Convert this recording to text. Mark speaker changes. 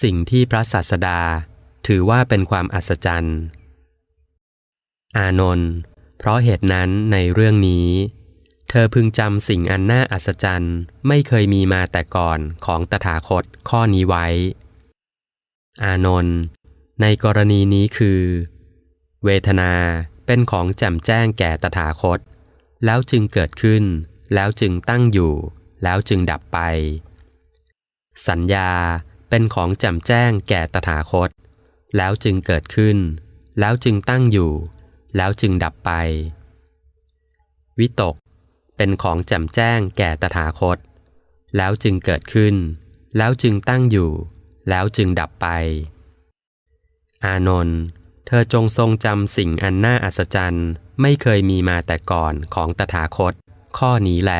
Speaker 1: สิ่งที่พระศาสดาถือว่าเป็นความอัศจรรย์ อานนท์เพราะเหตุนั้นในเรื่องนี้ เธอพึงจำสิ่งอันน่าอัศจรรย์ไม่เคยมีมาแต่ก่อนของตถาคตข้อนี้ไว้ อานนท์ในกรณีนี้คือ เวทนาเป็นของแจ่มแจ้งแก่ตถาคต แล้วจึงเกิดขึ้น แล้วจึงตั้งอยู่ แล้วจึงดับไป สัญญา เป็นของแจ่มแจ้งแก่ตถาคต แล้วจึงเกิดขึ้น แล้วจึงตั้งอยู่ แล้วจึงดับไป วิตก เป็นของแจ่มแจ้งแก่ตถาคต แล้วจึงเกิดขึ้น แล้วจึงตั้งอยู่ แล้วจึงดับไป อานนท์เธอจงทรงจำสิ่งอันน่าอัศจรรย์ ไม่เคยมีมาแต่ก่อนของตถาคต ข้อนี้แล